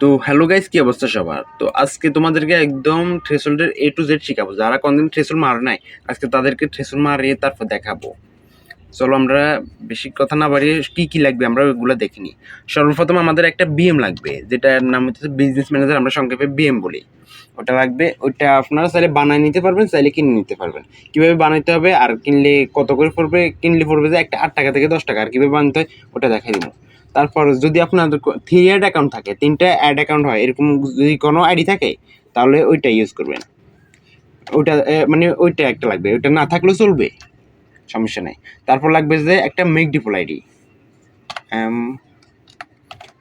তো hello guys কি অবস্থা সবার? তো আজকে তোমাদেরকে একদম থ্রেশোল্ডের এ টু জেড শেখাবো। যারা কোনদিন থ্রেশোল্ড মার নাই, আজকে তাদেরকে থ্রেশোল্ড মারিয়ে তারপর দেখাবো। চলো আমরা বেশি কথা না বাড়িয়ে কি কি লাগবে আমরা ওইগুলো দেখে নিই। সর্বপ্রথম আমাদের একটা বিএম লাগবে, যেটার নাম হচ্ছে বিজনেস ম্যানেজার আমরা সংক্ষেপে বিএম বলি। ওটা লাগবে, ওটা আপনারা চাইলে বানায় নিতে পারবেন, চাইলে কিনে নিতে পারবেন। কীভাবে বানাইতে হবে, আর কিনলে কত করে পড়বে, কিনলে পড়বে যে একটা আট টাকা থেকে দশ টাকা, আর কীভাবে বানাতে হয়, ওটা দেখাই দিব। তারপর যদি আপনার থ্রি অ্যাড অ্যাকাউন্ট থাকে, তিনটা অ্যাড অ্যাকাউন্ট হয়, এরকম যদি কোনো আইডি থাকে, তাহলে ওইটা ইউজ করবেন। ওইটা মানে ওইটা একটা লাগবে, ওইটা না থাকলেও চলবে, সমস্যা নেই। তারপর লাগবে যে একটা make default ID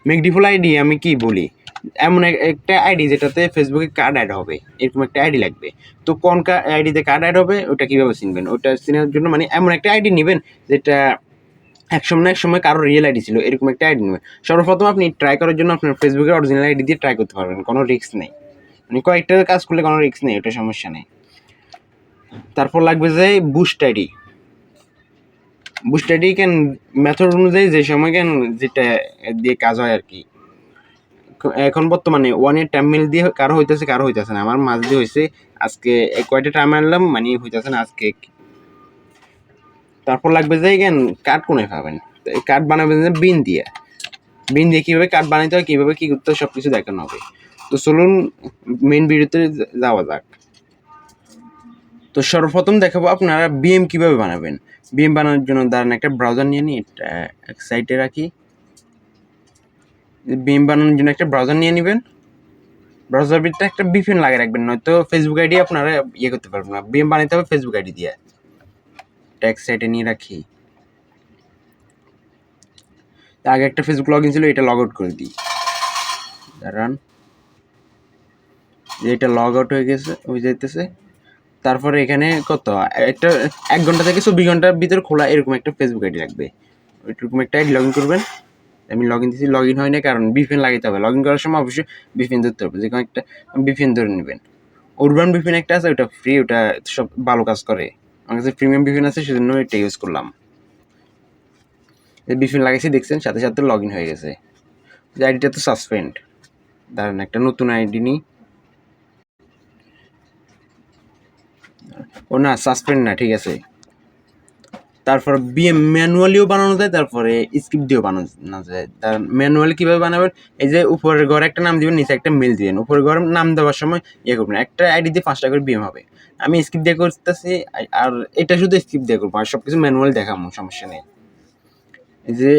make default ID আমি কি বলি? এমন এক- একটা আইডি যেটাতে ফেসবুকে কার্ড অ্যাড হবে, এরকম একটা আইডি লাগবে। তো কোন আইডিতে কার্ড অ্যাড হবে, ওটা কীভাবে চিনবেন? ওটা চেনার জন্য মানে এমন একটা আইডি নেবেন, যেটা এক সময় এক সময় কারও রিয়েল আইডি ছিল, এরকম একটা আইডি নেবেন সর্বপ্রথম আপনি ট্রাই করার জন্য আপনার ফেসবুকের অরিজিনাল আইডি দিয়ে ট্রাই করতে পারবেন, কোনো রিস্ক নেই। মানে কয়েকটা কাজ করলে কোনো রিস্ক নেই, ওটা সমস্যা নেই। তারপর লাগবে যে boost ID boost ID can method অনুযায়ী যে সময় ক্যান যেটা দিয়ে কাজ হয় আর কি এখন বর্তমানে ওয়ানের টাইম মিল দিয়ে কারও হইতেছে কারও হইতেছে না। আমার মাঝ দিয়ে হয়েছে আজকে কয়টা টাইম আনলাম মানে হইতেছে না, আজকে তারপর লাগবে যে কেন কার্ড কোনে এই কার্ড বানাবেন যে বিন দিয়ে। বিন দিয়ে কীভাবে কাঠ বানাইতে হয়, কীভাবে কী করতে হয় সব কিছু দেখানো হবে। তো চলুন মেন ভিডিওতে যাওয়া যাক। তো সর্বপ্রথম দেখাবো আপনারা বিএম কীভাবে বানাবেন। বিএম বানানোর জন্য দাঁড়ান একটা ব্রাউজার নিয়ে নিই এক সাইডে রাখি। বিএম বানানোর জন্য একটা ব্রাউজার নিয়ে নেবেন। ব্রাউজার ভিতরে একটা বিপিএন লাগিয়ে রাখবেন, নয়তো ফেসবুক আইডি আপনারা ইয়ে করতে পারবেন না। বিএম বানাইতে হবে ফেসবুক আইডি দিয়ে। ট্যাগ সাইটে নিয়ে রাখি। আগে একটা ফেসবুক লগ ইন ছিল, এটা লগ আউট করে দিই। দাঁড়ান। এটা লগ আউট হয়ে গেছে, হয়ে যাইতেছে। তারপরে এখানে কত? একটা, এক ঘণ্টা থেকে চব্বিশ ঘণ্টার ভিতরে খোলা এরকম একটা ফেসবুক আইডি লাগবে। এরকম একটা আইডি লগ ইন করবেন। আমি লগ ইন দিচ্ছি লগ ইন হয় না কারণ বিপিএন লাগাইতে হবে। লগ ইন করার সময় অবশ্যই বিপিএন ধরতে হবে। যে কোনো একটা বিপিএন ধরে নেবেন। উরবান বিপিএন একটা আছে, ওটা ফ্রি ওটা সব ভালো কাজ করে। আমার কাছে প্রিমিয়াম বিফিন আছে, সেজন্য এটা ইউজ করলাম। বিফিন লাগাইছি, দেখছেন, সাথে সাথে লগ ইন হয়ে গেছে। আইডিটা তো সাসপেন্ড দাঁড়ান, একটা নতুন আইডি নিই ও না সাসপেন্ড না, ঠিক আছে। তারপর বিএম ম্যানুয়ালিও বানানো যায়, তারপরে স্ক্রিপ্ট দিয়েও বানানো যায়। তার ম্যানুয়ালি কীভাবে বানাবেন? এই যে উপরের ঘরে একটা নাম দিবেন, নিচে একটা মেল দিবেন। উপরের ঘরে নাম দেওয়ার সময় ইয়ে করবেন একটা আইডি দিয়ে পাঁচটা করে বিএম হবে। আমি স্ক্রিপ্ট দিয়ে করতেছি, আর এটা শুধু স্ক্রিপ্ট দিয়ে করব, আর সব কিছু ম্যানুয়াল দেখাবো, সমস্যা নেই। এই যে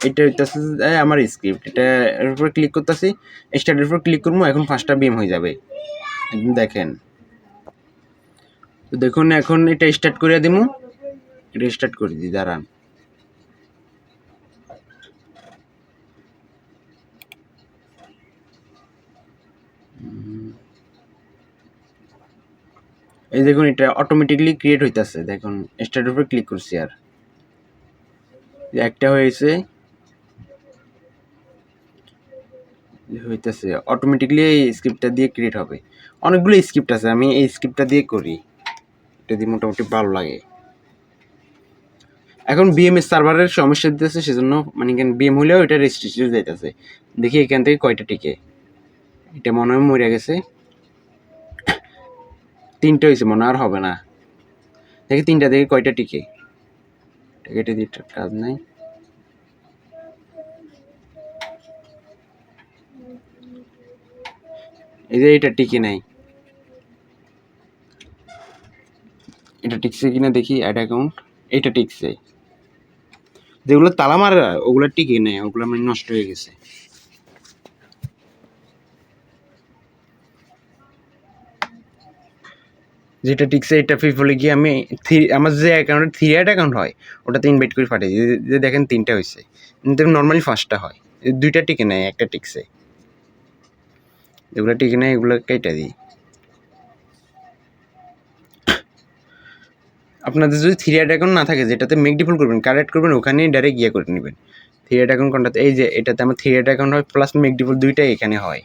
এটা হইতেছে আমার স্ক্রিপ্ট, এটা এর উপর ক্লিক করতেছি স্টার্টের উপর ক্লিক করব, এখন পাঁচটা বিএম হয়ে যাবে। দেখেন। দেখুন, এখন এটা স্টার্ট করে দিমু। এটা স্টার্ট করে দিই, দাঁড়ান। এই দেখুন, এটা অটোমেটিকলি ক্রিয়েট হইতাছে। দেখুন স্টার্ট উপরে ক্লিক করছি আর। একটা হয়েছে হইতেছে অটোমেটিকলি এই স্ক্রিপ্টটা দিয়ে ক্রিয়েট হবে। অনেকগুলো স্ক্রিপ্ট আছে, আমি এই স্ক্রিপ্টটা দিয়ে করি। এটা দিয়ে মোটামুটি ভালো লাগে। এখন বিএমএস সার্ভারের সমস্যা দিতেছে, সেজন্য মানে কেন বিএম হলেও এটা রেজিস্ট্রেশন যাইতেছে দেখি এখান থেকে কয়টা টিকে। এটা মনে হয় মরে গেছে। তিনটা হয়েছে, মনে আর হবে না। দেখি তিনটা দেখি কয়টা টিকে। কেটে দিই কাজ নাই। এই যে এটা টিকে নাই। এটা টিকছে কিনা দেখি অ্যাড অ্যাকাউন্ট এটা টিকছে। যেগুলো তালা মারা ওগুলো টিকে নেই ওগুলো মানে নষ্ট হয়ে গেছে। যেটা টিকছে, এটা ফিফলে গিয়ে আমি থ্রি আমার যে অ্যাকাউন্টে থ্রি অ্যাড অ্যাকাউন্ট হয়, ওটাতে ইনভাইট করে পাঠিয়ে দিই। যে দেখেন তিনটা হয়েছে। কিন্তু নর্মালি ফার্স্টটা হয়। দুইটা টিকে নেয়, একটা টিকছে। যেগুলো টিকে নেয়, এগুলো কেটে দিই। আপনাদের যদি থ্রি অ্যাড অ্যাকাউন্ট না থাকে, যেটাতে মেক ডিফল্ট করবেন কারেক্ট করবেন, ওখানেই ডাইরেক্ট গিয়ে করে নেবেন। থ্রি অ্যাড অ্যাকাউন্ট কোনটাতে? এই যে, এটাতে আমার থ্রি অ্যাড অ্যাকাউন্ট হয় প্লাস মেক ডিফল্ট দুইটাই এখানে হয়।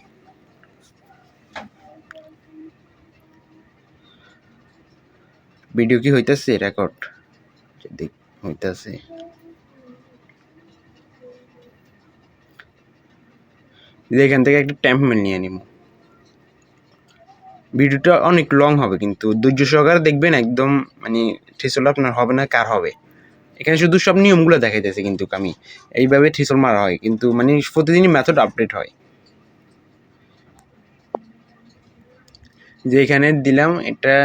ভিডিও কি হইতেছে? রেকর্ড হইতাছে। এখান থেকে একটা ট্যাম্পমেল নিয়ে নিব। ভিডিওটা অনেক লং হবে, কিন্তু ধৈর্য সহকারে দেখবেন একদম মানে ঠিসল আপনার হবে না, কার হবে? এখানে শুধু সব নিয়মগুলো দেখাইতেছে কিন্তু আমি। এইভাবে ঠিসল মারা হয়, কিন্তু মানে প্রতিদিনই মেথড আপডেট হয়। যে এখানে দিলাম, এটা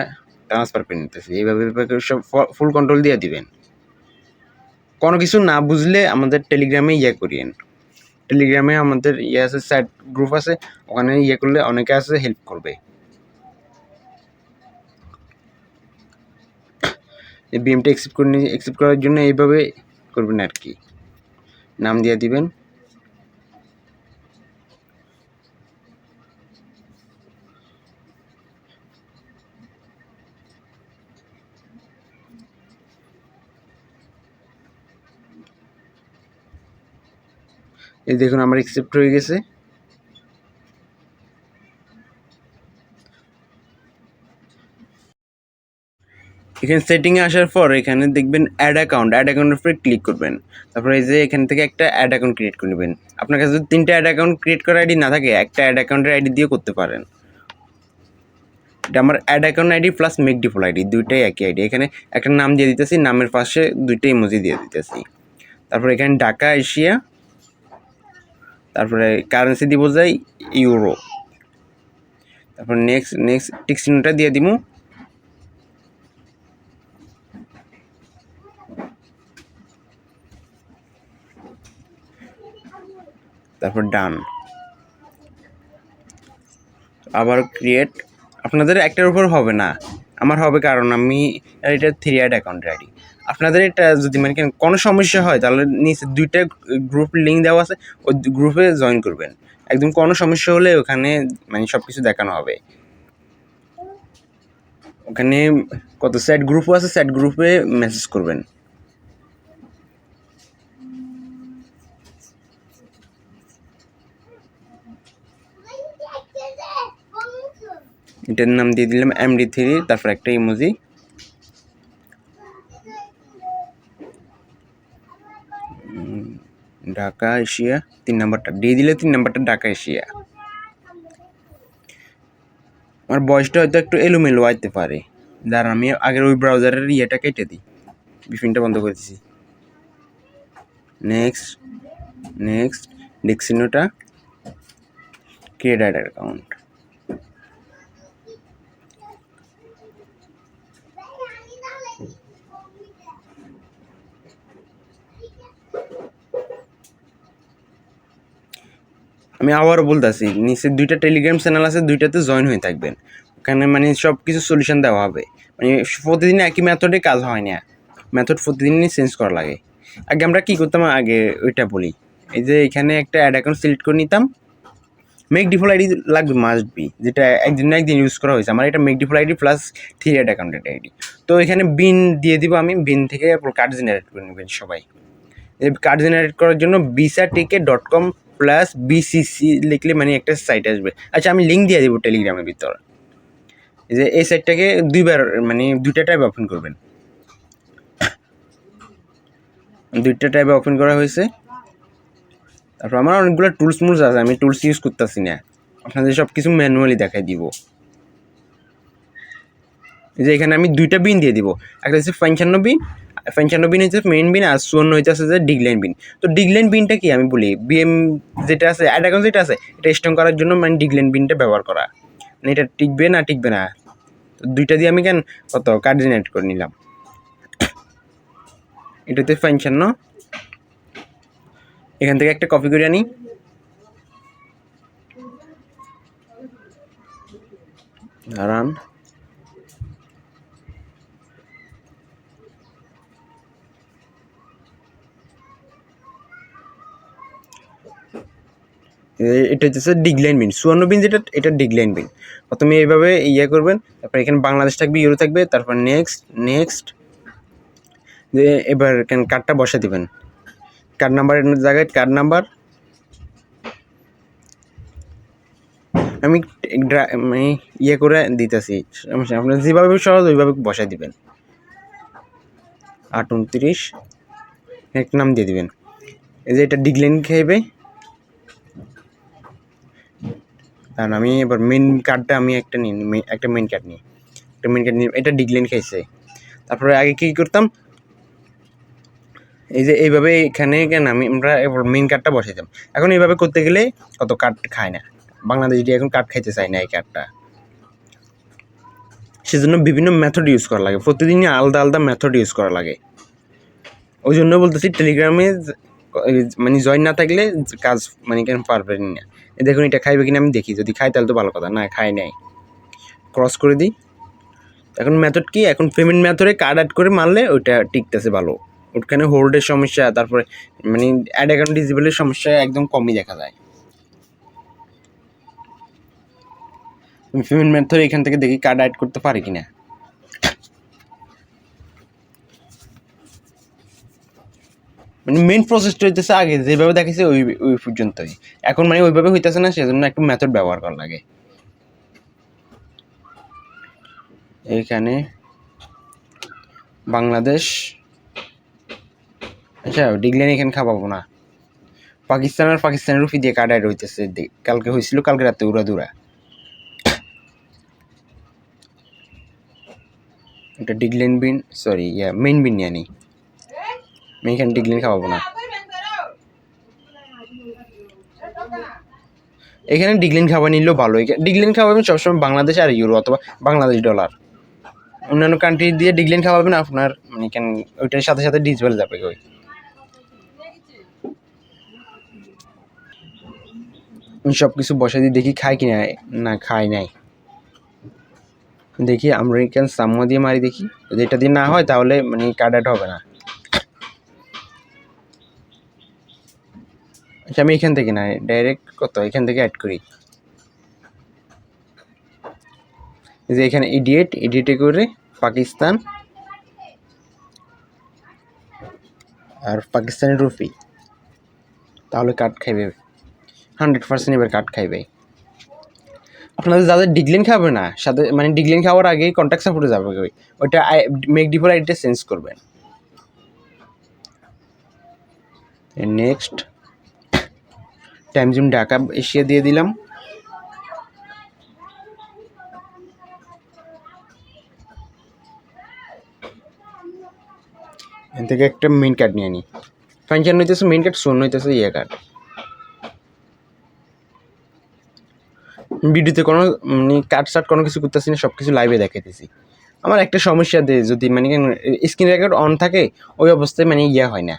ট্রান্সফার করে নিতেছি। এইভাবে সব ফুল কন্ট্রোল দিয়ে দিবেন। কোনো কিছু না বুঝলে আমাদের টেলিগ্রামে ইয়ে করিয়েন। টেলিগ্রামে আমাদের ইয়ে আছে স্যাট গ্রুপ আছে, ওখানে ইয়ে করলে অনেকে আছে হেল্প করবে। এই বিএমটা অ্যাকসেপ্ট করে নিয়ে অ্যাকসেপ্ট করার জন্য এইভাবে করবেন আর কি। নাম দিয়ে দিবেন। এই দেখুন, আমার অ্যাকসেপ্ট হয়ে গেছে। এখানে সেটিংয়ে আসার পর এখানে দেখবেন অ্যাড অ্যাকাউন্ট অ্যাড অ্যাকাউন্টের উপরে ক্লিক করবেন। তারপরে এই যে এখান থেকে একটা অ্যাড অ্যাকাউন্ট ক্রিয়েট করে নেবেন। আপনার কাছে যদি তিনটা অ্যাড অ্যাকাউন্ট ক্রিয়েট করা আইডি না থাকে, একটা অ্যাড অ্যাকাউন্টের আইডি দিয়ে করতে পারেন। এটা আমার add account ID plus make default ID দুইটাই একই আইডি এখানে একটা নাম দিয়ে দিতেছি, নামের পাশে দুইটাই ইমোজি দিয়ে দিতেছি। তারপরে এখানে ঢাকা, এশিয়া। তারপরে কারেন্সি দিব যাই ইউরো তারপর নেক্সট নেক্সট টিক্সিনোটা দিয়ে দিব তারপর ডান। আবার ক্রিয়েট আপনাদের একটার উপর হবে না। আমার হবে কারণ আমি এটা থ্রি অ্যাড অ্যাকাউন্টের আইডি আপনাদের এটা যদি মানে কেন কোনো সমস্যা হয়, তাহলে নিচে দুইটা গ্রুপ লিঙ্ক দেওয়া আছে, ওই গ্রুপে জয়েন করবেন। একদম কোনো সমস্যা হলে ওখানে মানে সব কিছু দেখানো হবে। ওখানে কত স্যাট গ্রুপও আছে স্যাট গ্রুপে মেসেজ করবেন। এটার নাম দিয়ে দিলাম এমডি থ্রি তারপর একটা ইমোজি ঢাকা, এশিয়া, তিন নাম্বারটা। দিয়ে দিলে তিন নাম্বারটা ঢাকা, এশিয়া। আমার বয়সটা হয়তো একটু এলোমেলো আইতে পারে। দাঁড়ান, আমি আগের ওই ব্রাউজারের ইয়েটা কেটে দিই। বিপিনটা বন্ধ করে দিছি। নেক্সট নেক্সট ডিক্সিনোটা ক্রিয়েট অ্যাকাউন্ট আমি আবারও বলতেছি, নিচে দুইটা টেলিগ্রাম চ্যানেল আছে, দুইটাতে জয়েন হয়ে থাকবেন। ওখানে মানে সব কিছু সলিউশন দেওয়া হবে। মানে প্রতিদিন একই মেথডে কাজ হয় না। মেথড প্রতিদিনই চেঞ্জ করা লাগে। আগে আমরা কী করতাম? আগে ওইটা বলি। এই যে এখানে একটা অ্যাড অ্যাকাউন্ট সিলেক্ট করে নিতাম। মেক ডিফল আইডি লাগবে মাস্ট বি যেটা একদিন না একদিন ইউজ করা হয়েছে। আমার এটা make default ID plus three add অ্যাকাউন্টের আইডি তো এখানে বিন দিয়ে দিব আমি। বিন থেকে কার্ড জেনারেট করে নেবেন সবাই। কার্ড জেনারেট করার জন্য বিসা টিকে ডট কম প্লাস বিসিসি লিখলে মানে একটা সাইট আসবে। আচ্ছা আমি লিঙ্ক দিয়ে দেবো টেলিগ্রামের ভিতর। যে এই সাইটটাকে দুইবার মানে দুইটা টাইপ ওপেন করবেন। দুইটা টাইপে ওপেন করা হয়েছে। তারপর আমার অনেকগুলো টুলস মুলস আছে, আমি টুলস ইউজ করতেছি না। আপনাদের সব কিছু ম্যানুয়ালি দেখাই দিব। যে এখানে আমি দুইটা বিন দিয়ে দিব। একটা হচ্ছে পঞ্চান্ন বিন পঞ্চান্ন বিন হচ্ছে মেইন বিন আর চুয়ান্ন হচ্ছে যে ডিগলাইন বিন। তো ডিগলাইন বিনটা কি আমি বলি? বিএম যেটা আছে অ্যাড অ্যাকাউন্ট যেটা আছে, এটা স্ট্রং করার জন্য মানে ডিগলাইন বিনটা ব্যবহার করা। মানে এটা টিকবে না টিকবে না। তো দুইটা দিয়ে আমি কেন কত কার্ড জেনারেট করে নিলাম। এটাতে পঞ্চান্ন এখান থেকে একটা কপি করে আনি। দাঁড়ান। এটা হচ্ছে ডিগলাইন বিন। সুবর্ণ বিন যেটা, এটা ডিগলাইন বিন। প্রথমে এইভাবে ইয়ে করবেন, তারপর এখানে বাংলাদেশ থাকবে, ইউরো থাকবে, তারপর নেক্সট নেক্সট। যে এবার এখানে কার্ডটা বসে দিবেন। কার্ড নাম্বারের জায়গায় কার্ড নাম্বার। আমি মানে ইয়ে করে দিতেছি। আপনার যেভাবে সহজ ওইভাবে বসাই দিবেন। আট, উনত্রিশ নাম দিয়ে দিবেন। এই যে এটা ডিগলেন খাইবে কারণ আমি এবার মেন কার্ডটা আমি একটা নিই একটা মেন কার্ড নিই। একটা মেন কার্ড নিই এটা ডিগলেন খাইছে তারপরে আগে কী করতাম? এই যে এইভাবে এখানে কেন আমি, আমরা মেন কার্ডটা বসাইতাম। এখন এইভাবে করতে গেলে অত কার্ড খায় না। বাংলাদেশ এখন কার্ড খাইতে চায় না এই কার্ডটা সেজন্য বিভিন্ন মেথড ইউজ করা লাগে। প্রতিদিনই আলাদা আলাদা মেথড ইউজ করা লাগে। ওই জন্য বলতেছি টেলিগ্রামে মানে জয়েন না থাকলে কাজ মানে কেন পারবেন না। দেখুন, এটা খাইবে কিনা আমি দেখি। যদি খাই, তাহলে তো ভালো কথা। না, খাই নাই। ক্রস করে দিই। এখন মেথড কি? এখন পেমেন্ট মেথডে কার্ড অ্যাড করে মারলে ওইটা টিকতেছে ভালো। ওখানে হোল্ডের সমস্যা, তারপরে মানে অ্যাড অ্যাকাউন্ট ডিসেবলের সমস্যা একদম কমই দেখা যায়। পেমেন্ট মেথড এখান থেকে দেখি কার্ড অ্যাড করতে পারি কিনা। মানে মেন প্রসেসটা হইতেছে আগে যেভাবে দেখেছে ওই ওই পর্যন্তই। এখন মানে ওইভাবে হইতেছে না, সেজন্য একটু মেথড ব্যবহার করা লাগে। এইখানে বাংলাদেশ আচ্ছা ডিগলেন এখানে খাওয়াবো না। পাকিস্তান আর পাকিস্তানের রুপি দিয়ে অ্যাড হইতেছে। কালকে হয়েছিল কালকে রাতে উড়া দুরা। এটা ডিগলেন বিন সরি ইয়া মেইন বিন নিয়ে আমি এখানে ডিগলেন খাওয়াবো না। এখানে ডিগলিন খাবার নিলেও ভালো। এখানে ডিগলিন খাওয়াবেন সবসময় বাংলাদেশ আর ইউরো অথবা বাংলাদেশ ডলার। অন্যান্য কান্ট্রি দিয়ে ডিগলিন খাওয়াবেন আপনার মানে এখানে ওইটার সাথে সাথে ডিজবেল যাবে ওই। সব কিছু বসে দিয়ে দেখি খাই কি না খাই নাই। দেখি আমরা আমেরিকান সাম্মা দিয়ে মারি দেখি। যদি এটা দিয়ে না হয় তাহলে মানে কার্ড হবে না। আচ্ছা আমি এখান থেকে না ডাইরেক্ট কত? এখান থেকে অ্যাড করি। যে এখানে ইডিয়েট ইডিয়েটে করে পাকিস্তান আর পাকিস্তানের রুপি। তাহলে কাট খাইবে। হান্ড্রেড পার্সেন্ট এবার কাট খাইবে। আপনাদের যাদের ডিগলিন খাবে না সাথে মানে ডিগলিন খাওয়ার আগেই কন্ট্যাক্ট সাপোর্টে যাবে ওই। ওইটা মেক ডিফোর আইডিটা চেঞ্জ করবেন। Next time zone Dhaka Asia দিয়ে দিলাম। এখান থেকে একটা মেন কার্ড নিয়ে নিই ফাংশন হইতেছে মেন কার্ড শূন্য হইতেছে ইয়ে কার্ড ভিডিওতে কোনো মানে কাট সাট কোনো কিছু করতেছি না সব কিছু লাইভে দেখাইতেছি। আমার একটা সমস্যা দেয় যদি মানে স্ক্রিন রেকর্ড অন থাকে, ওই অবস্থায় মানে ইয়ে হয় না।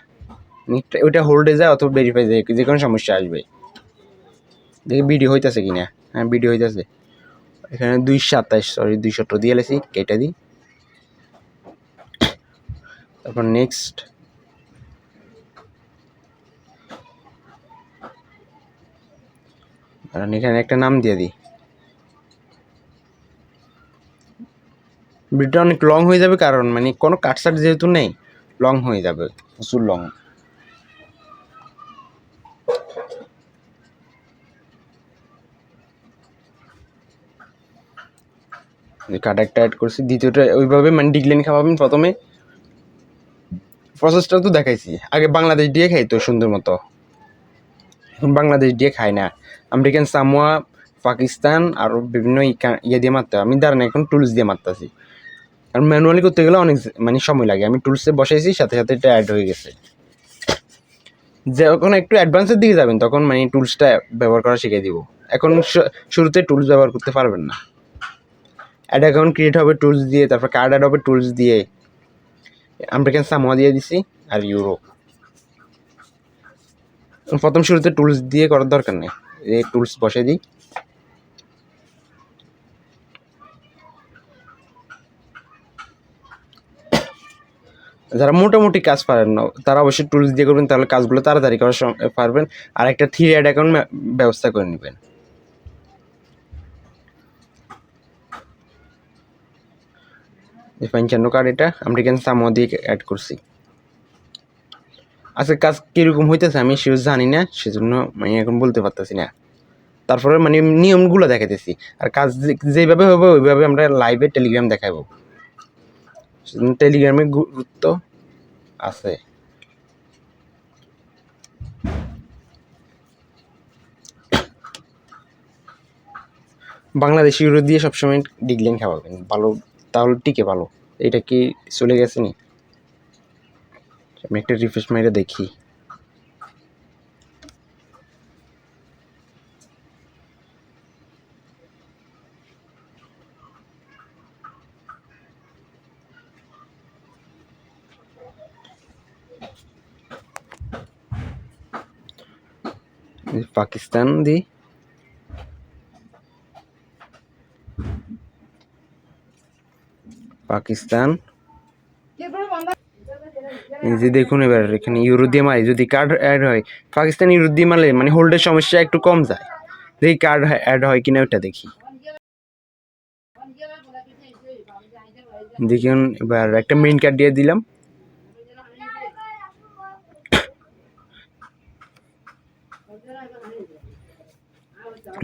মানে ওইটা হোল্ডে যায় অথবা ভেরিফাই যায়, যে কোনো সমস্যা আসবে। দেখি ভিডিও হইতেছে কি না হ্যাঁ ভিডিও হইতেছে। এখানে দুই সাতাশ সরি দুই সতেরো দিয়ে এলেছি কেটে দিই। তারপর নেক্সট এখানে একটা নাম দিয়ে দিই। ভিডিওটা অনেক লং হয়ে যাবে কারণ মানে কোনো কাটসাট যেহেতু নেই লং হয়ে যাবে, প্রচুর লং কাট একটা অ্যাড করছি, দ্বিতীয়টা ওইভাবে মানে ডিগলেন খাওয়াবেন প্রথমে প্রসেসটা তো দেখাইছি। আগে বাংলাদেশ দিয়ে খাইতো সুন্দর মতো। এখন বাংলাদেশ দিয়ে খায় না। আমেরিকান সামোয়া পাকিস্তান আরও বিভিন্ন ইয়ে দিয়ে মারতে। আমি দাঁড়ান, এখন টুলস দিয়ে মারতেছি। কারণ ম্যানুয়ালি করতে গেলে অনেক মানে সময় লাগে। আমি টুলসে বসাইছি, সাথে সাথে এটা অ্যাড হয়ে গেছে। যখন একটু অ্যাডভান্সের দিকে যাবেন, তখন মানে টুলসটা ব্যবহার করা শিখে দিব। এখন শুরুতে টুলস ব্যবহার করতে পারবেন না। অ্যাড অ্যাকাউন্ট ক্রিয়েট হবে টুলস দিয়ে, তারপর কার্ড অ্যাড হবে টুলস দিয়ে। আমেরিকান সামোয়া দিয়ে দিছি, আর ইউরো প্রথম শুরুতে টুলস দিয়ে করার দরকার নেই। এই টুলস বসে দিই। যারা মোটামুটি কাজ পারেন না, তারা অবশ্যই টুলস দিয়ে করবেন, তাহলে কাজগুলো তাড়াতাড়ি করা পারবেন। আর একটা থ্রি অ্যাড অ্যাকাউন্ট ব্যবস্থা করে নেবেন। পঞ্চান্ন কার্ড এটা আমেরিকান সামো দিয়ে অ্যাড করছি। আচ্ছা কাজ কীরকম হইতেছে আমি সেও জানি না, সেজন্য মানে এখন বলতে পারতেছি না। তারপরে মানে নিয়মগুলো দেখাইতেছি। আর কাজ যেভাবে হবে, ওইভাবে আমরা লাইভে টেলিগ্রাম দেখাবো টেলিগ্রামে গুরুত্ব আছে। বাংলাদেশি ইউরো দিয়ে সবসময় ডিগলিং খাওয়াবেন ভালো। তাহলে টিকে ভালো। এটা কি চলে গেছে নি? আমি একটা রিফ্রেশ মাইরে দেখি। পাকিস্তান দি পাকিস্তান। যে দেখুন এবার এখানে ইউরো দিয়ে মারি যদি কার্ড অ্যাড হয় পাকিস্তান ইউরো দিয়ে মারলে মানে হোল্ডের সমস্যা একটু কম যায়। দেখি কার্ড অ্যাড হয় কিনা ওটা দেখি। দেখুন এবার একটা মেইন কার্ড দিয়ে দিলাম।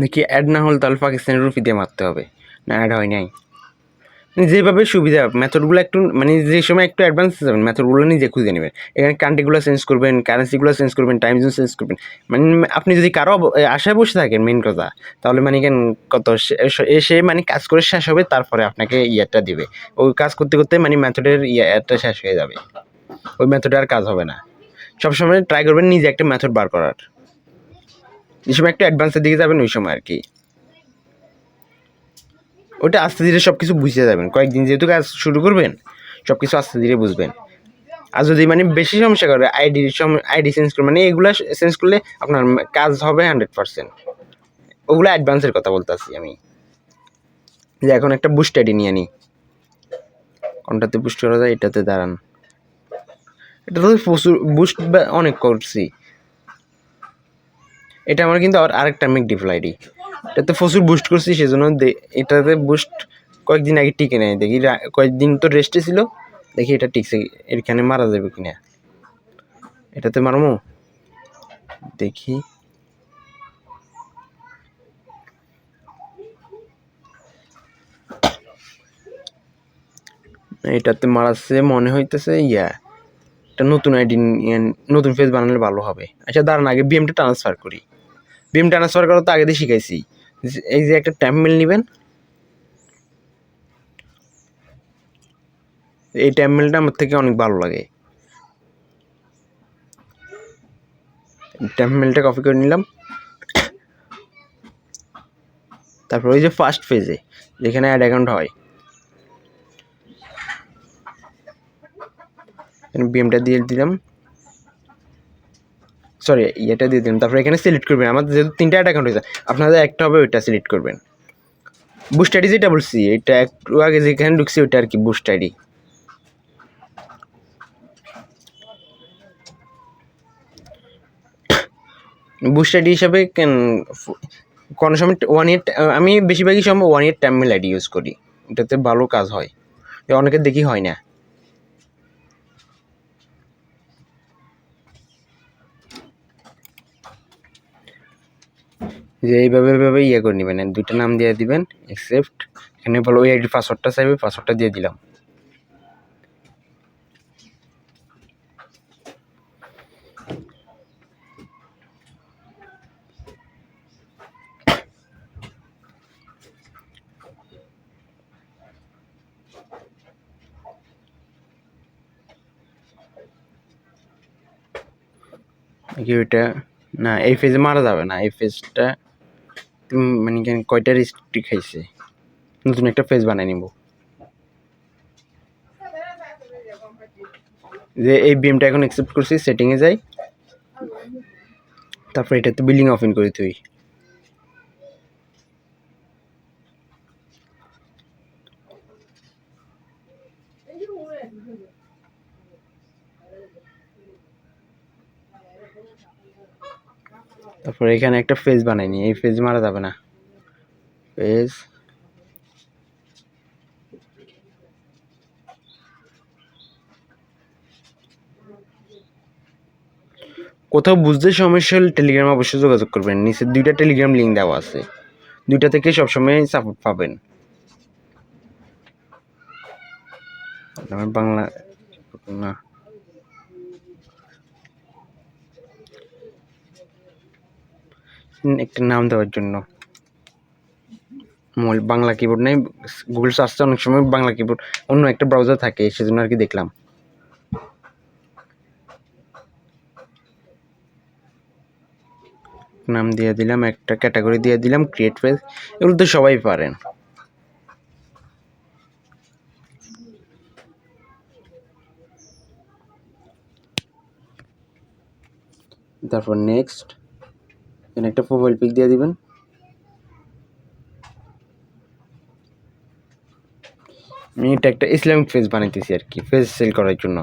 দেখি অ্যাড না হলে তাহলে পাকিস্তানের রুপি দিয়ে মারতে হবে। না অ্যাড হয় নাই। যেভাবে সুবিধা মেথডগুলো একটু মানে যে সময় একটু অ্যাডভান্স যাবেন মেথডগুলো নিজে খুঁজে নেবেন। এখানে কান্ট্রিগুলো চেঞ্জ করবেন কারেন্সিগুলো চেঞ্জ করবেন টাইম জোন চেঞ্জ করবেন। মানে আপনি যদি কারও আশায় বসে থাকেন মেন কথা, তাহলে মানে কেন, কত এসে মানে কাজ করে শেষ হবে, তারপরে আপনাকে ইয়ারটা দেবে। ওই কাজ করতে করতে মানে মেথডের ইয়ারটা শেষ হয়ে যাবে। ওই মেথডে আর কাজ হবে না। সবসময় ট্রাই করবেন নিজে একটা মেথড বার করার। যে সময় একটু অ্যাডভান্সের দিকে যাবেন, ওই সময় আর কি। ওটা আস্তে ধীরে সব কিছু বুঝতে যাবেন। কয়েকদিন যেহেতু কাজ শুরু করবেন সব কিছু আস্তে ধীরে বুঝবেন। আর যদি মানে বেশি সমস্যা করে আইডি আইডি চেঞ্জ করে মানে এগুলো চেঞ্জ করলে আপনার কাজ হবে হান্ড্রেড পার্সেন্ট ওগুলো অ্যাডভান্সের কথা বলতেছি আমি। যে এখন একটা বুস্ট আইডি নিয়ে নিই কোনটাতে বুস্ট করা যায়, এটাতে দাঁড়ান। এটা তো প্রচুর বুস্ট অনেক করছি। এটা আমার কিন্তু আবার আরেকটা মেক ডিফল আইডি এটাতে প্রচুর বুস্ট করছি, সেজন্য দে- এটাতে বুস্ট কয়েকদিন আগে টিকে নেয় দেখি কয়েকদিন তো রেস্টে ছিল, দেখি এটা টিকছে এখানে মারা যাবে কিনা। এটাতে মারমো? দেখি। এটাতে মারাচ্ছে মনে হইতেছে, ইয়া, একটা নতুন আইডি নতুন ফেস বানালে ভালো হবে। আচ্ছা দাঁড়ান, আগে বিএমটা ট্রান্সফার করি। বিএম ট্রান্সফার করা তো আগে দিয়ে শিখাইছি। এই যে একটা ট্যাম্প মিল নেবেন। এই ট্যাম্প মিলটা আমার থেকে অনেক ভালো লাগে। ট্যাম্প মিলটা কপি করে নিলাম। তারপর ওই যে ফার্স্ট ফেজে যেখানে অ্যাড অ্যাকাউন্ট হয়। বিএমটা দিয়ে দিলাম। সরি ইয়েটা দিয়ে দিলাম। তারপর এখানে সিলেক্ট করবেন। আমাদের যেহেতু তিনটা অ্যাকাউন্ট হয়েছে, আপনাদের একটা হবে, ওইটা সিলেক্ট করবেন। বুস্ট আইডি যেটা বলছি, এটা একটু আগে যেখানে ঢুকছি, ওইটা আর কি বুস্ট আইডি বুস্ট আইডি হিসাবে কেন- সময় ওয়ান ইয়ার আমি বেশিরভাগই সময় ওয়ান ইয়ার ট্যামিল আইডি ইউজ করি। এটাতে ভালো কাজ হয়। এ অনেকে দেখি হয় না। যে এইভাবে এইভাবে ইয়ে করে নেবেন। দুইটা নাম দিয়ে দিবেন এক্সেপ্ট এখানে বলো ওই আইডির পাসওয়ার্ডটা চাইবে, পাসওয়ার্ডটা দিয়ে দিলাম। ওইটা, না, এই ফেজে মারা যাবে না, এই ফেজটা মানে কেন কয়টা রিস্ট্রিক খাইছে? নতুন একটা ফেজ বানাই নিব। যে এই বিএমটা এখন অ্যাকসেপ্ট করছি সেটিংয়ে যাই। তারপর এটাতে বিলিং অফ ইন করে তুই তারপর এখানে একটা ফেজ বানাই নি এই ফেজ মারা যাবে না। ফেজ কোথাও বুঝতে সমস্যা হলে টেলিগ্রাম অবশ্যই যোগাযোগ করবেন। নিচে দুইটা টেলিগ্রাম লিঙ্ক দেওয়া আছে। দুইটা থেকে সবসময় সাপোর্ট পাবেন। বাংলা না। একটা নাম দেওয়ার জন্য। মোবাইল বাংলা কিবোর্ড নেই গুগল সার্চে অনেক সময় বাংলা কিবোর্ড অন্য একটা ব্রাউজার থাকে, সেজন্য আর কি দেখলাম। নাম দিয়ে দিলাম, একটা ক্যাটাগরি দিয়ে দিলাম ক্রিয়েট পেজ এগুলো তো সবাই পারেন। তারপর নেক্সট এখানে একটা প্রোফাইল পিক দিয়ে দিবেন। আমি এটা একটা ইসলামিক পেজ বানাইতেছি আর কি পেজ সেল করার জন্য।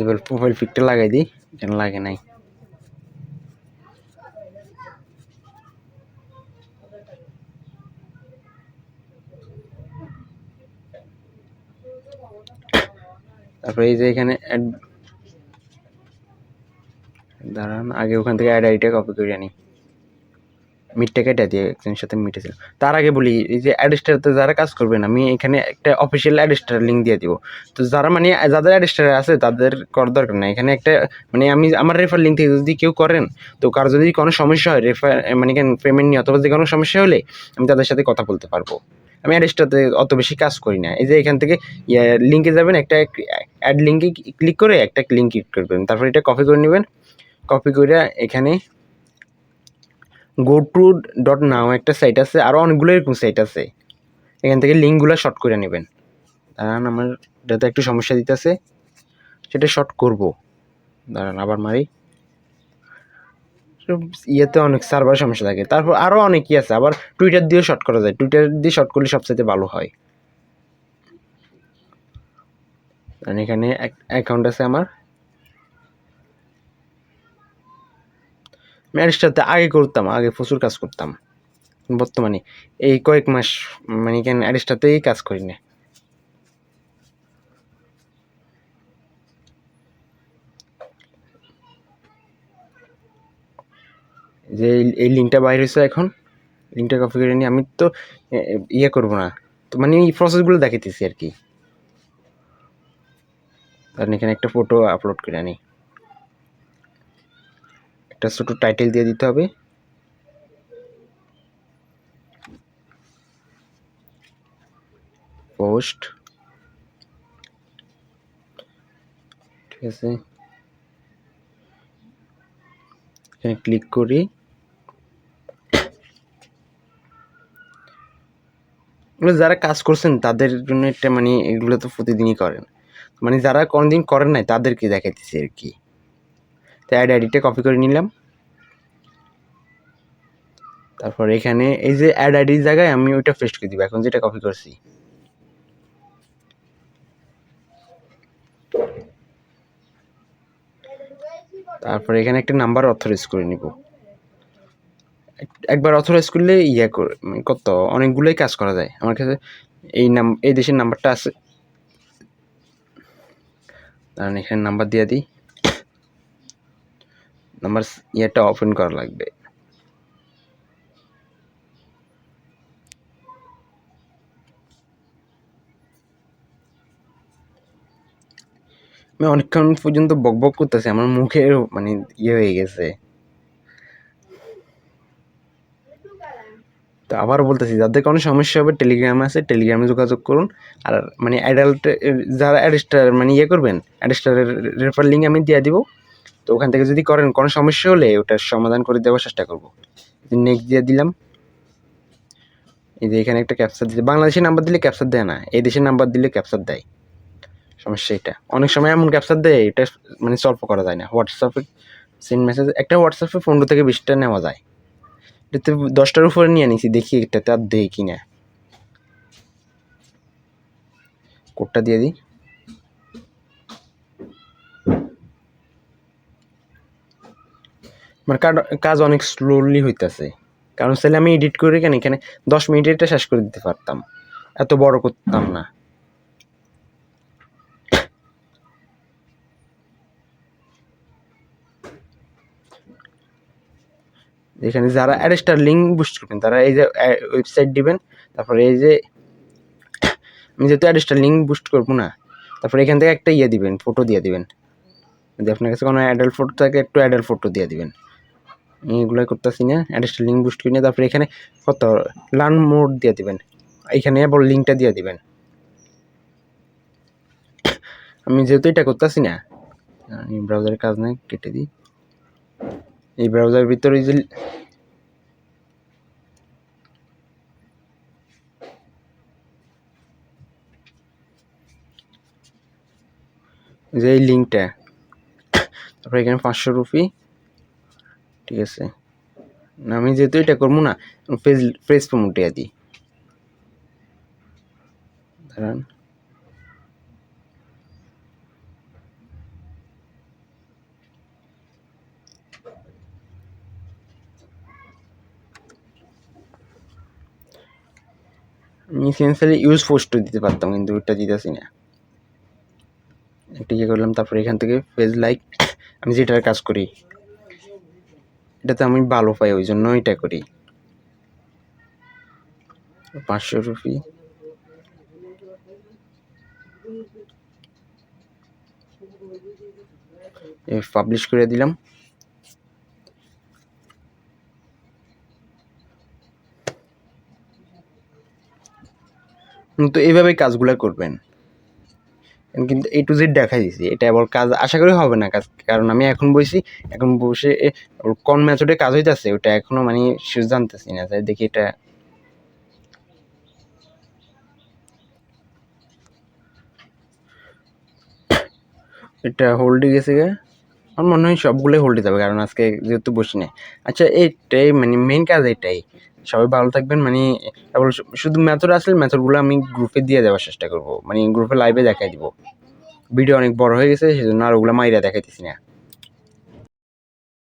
এবার প্রোফাইল পিকটা লাগাই দিই কেন লাগে নাই। তারপরে এই যে এখানে অ্যাড দাঁড়ান, আগে ওখান থেকে অ্যাড আইডিটা কপি করে আনি। মিটটা কেটে দিয়ে একজনের সাথে মিটেছিল। তার আগে বলি, এই যে অ্যাডিস্টারতে যারা কাজ করবেন, আমি এখানে একটা অফিসিয়াল অ্যাডিস্টার লিঙ্ক দিয়ে দিব। তো যারা মানে যাদের অ্যাডিস্টার আছে, তাদের করার দরকার নাই। এখানে একটা মানে আমি, আমার রেফার লিঙ্ক থেকে যদি কেউ করেন, তো কার যদি কোনো সমস্যা হয় রেফার মানে পেমেন্ট নিয়ে অথবা যে কোনো সমস্যা হলে, আমি তাদের সাথে কথা বলতে পারব। আমি অ্যাডিস্টারতে অত বেশি কাজ করি না। এই যে এখান থেকে লিঙ্কে যাবেন, একটা অ্যাড লিঙ্কে ক্লিক করে একটা লিঙ্ক ক্লিক করবেন। তারপর এটা কপি করে নেবেন। কপি করে এখানে গো টু ডট নাও একটা সাইট আছে আরও অনেকগুলো এরকম সাইট আছে। এখান থেকে লিঙ্কগুলো শর্ট করে নেবেন। দাঁড়ান, আমার এটাতে একটু সমস্যা দিতেছে। সেটা শর্ট করব। দাঁড়ান, আবার মারি। ইয়েতে অনেক সার্ভার সমস্যা থাকে। তারপর আরও অনেক ই আছে, আবার টুইটার দিয়েও শর্ট করা যায়। টুইটার দিয়ে শর্ট করলে সবচেয়ে ভালো হয়। এখানে অ্যাকাউন্ট আছে আমার। ম্যারেজটাতে আগে করতাম, আগে প্রচুর কাজ করতাম। বর্তমানে এই কয়েক মাস মানে কেন অ্যারেস্টাতেই কাজ করি না। যে এই- লিঙ্কটা বাইর হয়েছে এখন লিঙ্কটা কপি করে নিয়ে আমি তো ইয়ে করব না। তো মানে এই প্রসেসগুলো দেখাইতেছি আর কি। কারণ এখানে একটা ফটো আপলোড করে আনি। একটা ছোটো টাইটেল দিয়ে দিতে হবে। পোস্ট ঠিক আছে। এখানে ক্লিক করি। এগুলো যারা কাজ করছেন, তাদের জন্য একটা মানে এগুলো তো প্রতিদিনই করেন। মানে যারা কোনোদিন করেন নাই, তাদেরকে দেখাইতেছি আর কি। তো অ্যাড আইডিটা কপি করে নিলাম। তারপর এখানে এই যে অ্যাড আইডির জায়গায় আমি ওইটা পেস্ট করে দিব, এখন যেটা কপি করছি। তারপর এখানে একটা নাম্বার অথরাইজ করে নিব। একবার অথরাইজ করলে ইয়ে মানে কত, অনেকগুলোই কাজ করা যায়। আমার কাছে এই নাম, এই দেশের নাম্বারটা আছে। কারণ এখানে নাম্বার দিয়ে দিই। নাম্বার ইয়েটা ওপেন করা লাগবে। আমি অনেকক্ষণ পর্যন্ত বক বক করতেছি, আমার মুখের মানে ইয়ে হয়ে গেছে। আবার বলতেছি, যাদের কোনো সমস্যা হবে টেলিগ্রামে আছে টেলিগ্রামে যোগাযোগ করুন। আর মানে অ্যাডাল্ট যারা অ্যাডিস্টার মানে ইয়ে করবেন অ্যাডিস্টারের রেফার লিঙ্ক আমি দিয়ে দিব। তো ওখান থেকে যদি করেন, কোনো সমস্যা হলে ওটার সমাধান করে দেওয়ার চেষ্টা করব। নেক্সট দিয়ে দিলাম। এই যে এখানে একটা ক্যাপচার দিতে, বাংলাদেশের নাম্বার দিলে ক্যাপচার দেয় না, এই দেশের নাম্বার দিলে ক্যাপচার দেয়। সমস্যা এটা। অনেক সময় এমন ক্যাপচার দেয়, এটা মানে সলভ করা যায় না। হোয়াটসঅ্যাপে সেন্ড মেসেজ একটা হোয়াটসঅ্যাপে পনেরো থেকে বিশটা নেওয়া যায়। এটাতে দশটার উপরে নিয়ে নিছি দেখি এটাতে আর দেয় কি না কোডটা দিয়ে দিই। আমার কাজ- কাজ অনেক স্লোলি হইতেছে। কারণ সেলে আমি এডিট করে কেন? এখানে দশ মিনিটে এটা শেষ করে দিতে পারতাম। এত বড় করতাম না। এখানে যারা অ্যারেস্টার লিঙ্ক বুস্ট করবেন, তারা এই যে ওয়েবসাইট দিবেন, তারপরে এই যে, আমি যেহেতু অ্যাড্রেসটা লিঙ্ক বুস্ট করব না, তারপরে এখান থেকে একটা ইয়ে দিবেন ফটো দিয়ে দিবেন। যদি আপনার কাছে কোনো অ্যাডাল্ট ফটো থাকে, একটু অ্যাডাল্ট ফটো দিয়ে দিবেন। আমি এগুলো করতেছি না অ্যাড্রেসটা লিঙ্ক বুস্ট করি না, তারপরে এখানে কত লার্ন মোড দিয়ে দিবেন। এখানে আবার লিঙ্কটা দিয়ে দিবেন। আমি যেহেতু এটা করতেছি না ব্রাউজারের কাজ নাই, কেটে দিই। এই ব্রাউজারের ভিতরে যে যে এই লিঙ্কটা তারপরে এখানে পাঁচশো রুপি। ঠিক আছে। আমি যেহেতু এটা করব না পেজ পেজ প্রমোটিয়া দিই দাঁড়ান। সেন্সারি ইউজ পোস্ট দিতে পারতাম, কিন্তু ওটা দিতেছি না। একটা ইয়ে করলাম, তারপরে এখান থেকে পেজ লাইক আমি যেটার কাজ করি, এটাতে আমি ভালো পাই, ওই জন্য এটা করি। পাঁচশো রুপি। পাবলিশ করে দিলাম। তো এইভাবে কাজগুলো করবেন। কিন্তু এ টু জেড দেখাই দিছি, এটা আবার কাজ আশা করি হবে না, কাজ কারণ আমি এখন বসি এখন বসে কোন মেথডে কাজ হইতেছে, ওটা এখনও মানে জানতেছি না, তাই দেখি এটা এটা হোল্ডে গেছে গে। আমার মনে হয় সবগুলোই হোল্ডে যাবে, কারণ আজকে যেহেতু বসি না আচ্ছা এইটাই মানে মেন কাজ এটাই। সবাই ভালো থাকবেন মানে তারপর শুধু মেথড আসলে মেথডগুলো আমি গ্রুপে দিয়ে দেওয়ার চেষ্টা করব। মানে গ্রুপে লাইভে দেখাই দিব। ভিডিও অনেক বড় হয়ে গেছে সেই জন্য আর ওগুলো মাইরা দেখাইতেছি না।